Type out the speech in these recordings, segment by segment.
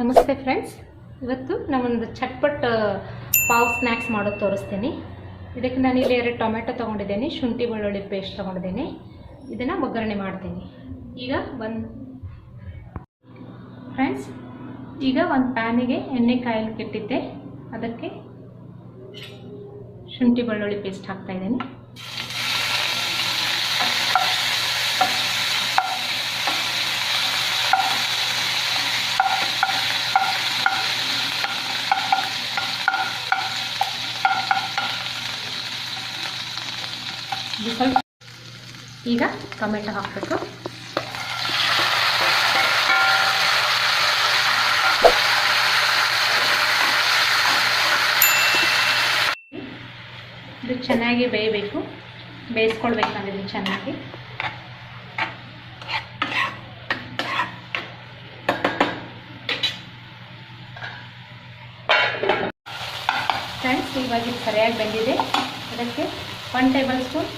ನಮಸ್ತೆ ಫ್ರೆಂಡ್ಸ್ ಇವತ್ತು ನಾವೊಂದು ಚಟ್ಪಟ್ ಪಾವ್ ಸ್ನ್ಯಾಕ್ಸ್ ಮಾಡೋದು ತೋರಿಸ್ತೀನಿ. ಇದಕ್ಕೆ ನಾನು ಇಲ್ಲಿ ಎರಡು ಟೊಮೆಟೊ ತೊಗೊಂಡಿದ್ದೀನಿ, ಶುಂಠಿ ಬೆಳ್ಳುಳ್ಳಿ ಪೇಸ್ಟ್ ತೊಗೊಂಡಿದ್ದೀನಿ. ಇದನ್ನು ಒಗ್ಗರಣೆ ಮಾಡ್ತೀನಿ. ಈಗ ಒಂದು ಫ್ರೆಂಡ್ಸ್ ಈಗ ಒಂದು ಪ್ಯಾನಿಗೆ ಎಣ್ಣೆ ಕಾಯಲಿಕ್ಕೆ ಕೆಟ್ಟಿದ್ದೆ. ಅದಕ್ಕೆ ಶುಂಠಿ ಬೆಳ್ಳುಳ್ಳಿ ಪೇಸ್ಟ್ ಹಾಕ್ತಾಯಿದ್ದೀನಿ ಈಗ ಟೊಮೆಟೊ ಹಾಕಬೇಕು. ಇದು ಚೆನ್ನಾಗಿ ಬೇಯಬೇಕು. ಬೇಯಿಸ್ಕೊಳ್ಬೇಕಂದ್ರೆ ಇದು ಚೆನ್ನಾಗಿ. ಫ್ರೆಂಡ್ಸ್ ಇವಾಗ ಸರಿಯಾಗಿ ಬಂದಿದೆ. ಅದಕ್ಕೆ ಒನ್ ಟೇಬಲ್ ಸ್ಪೂನ್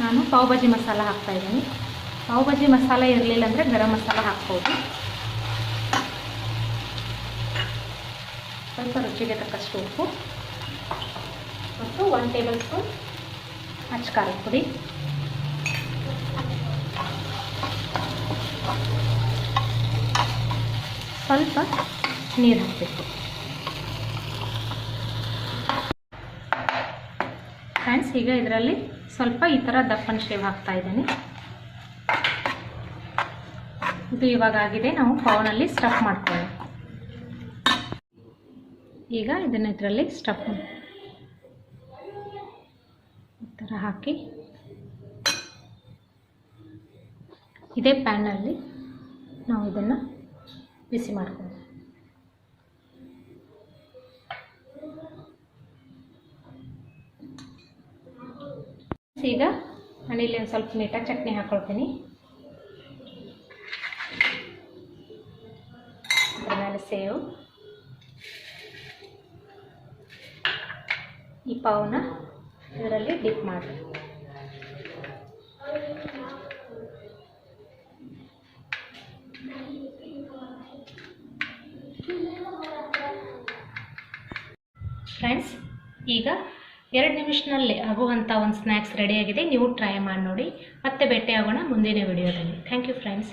ನಾನು ಪಾವ್ ಭಾಜಿ ಮಸಾಲ ಹಾಕ್ತಾಯಿದ್ದೀನಿ ಪಾವ್ ಭಾಜಿ ಮಸಾಲ ಇರಲಿಲ್ಲ ಅಂದರೆ ಗರಂ ಮಸಾಲ ಹಾಕ್ಬೋದು. ಸ್ವಲ್ಪ ರುಚಿಗೆ ತಕ್ಕಷ್ಟು ಉಪ್ಪು. ಮತ್ತು ಒನ್ ಟೇಬಲ್ ಸ್ಪೂನ್ ಅಚ್ಚಖಾರದ ಪುಡಿ. ಸ್ವಲ್ಪ ನೀರು ಹಾಕಬೇಕು. ಫ್ರೆಂಡ್ಸ್ ಈಗ ಇದರಲ್ಲಿ ಸ್ವಲ್ಪ ಈ ಥರ ದಪ್ಪನ ಶೇವ್ ಹಾಕ್ತಾ ಇದ್ದೀನಿ. ಇದು ಇವಾಗ ಆಗಿದೆ. ನಾವು ಪೌನಲ್ಲಿ ಸ್ಟಫ್ ಮಾಡ್ಕೊಳ್ಳೋಣ. ಈಗ ಇದನ್ನು ಇದರಲ್ಲಿ ಸ್ಟಫ್ ಈ ಥರ ಹಾಕಿ. ಇದೇ ಪ್ಯಾನಲ್ಲಿ ನಾವು ಇದನ್ನು ಬಿಸಿ ಮಾಡ್ಕೊಳ್ಳೋಣ. ಈಗ ನಾನು ಒಂದು ಸ್ವಲ್ಪ ನೀಟಾಗಿ ಚಟ್ನಿ ಹಾಕ್ಕೊಳ್ತೀನಿ ಅದ್ರ ಮೇಲೆ ಸೇವು. ಈ ಪಾವನ್ನ ಇದರಲ್ಲಿ ಡಿಪ್ ಮಾಡಿ ಫ್ರೆಂಡ್ಸ್ ಈಗ ಎರಡು ನಿಮಿಷದಲ್ಲಿ ಆಗುವಂಥ ಒಂದು ಸ್ನ್ಯಾಕ್ಸ್ ರೆಡಿಯಾಗಿದೆ ನೀವು ಟ್ರೈ ಮಾಡಿ ನೋಡಿ. ಮತ್ತೆ ಭೇಟಿಯಾಗೋಣ ಮುಂದಿನ ವಿಡಿಯೋದಲ್ಲಿ ಥ್ಯಾಂಕ್ ಯು ಫ್ರೆಂಡ್ಸ್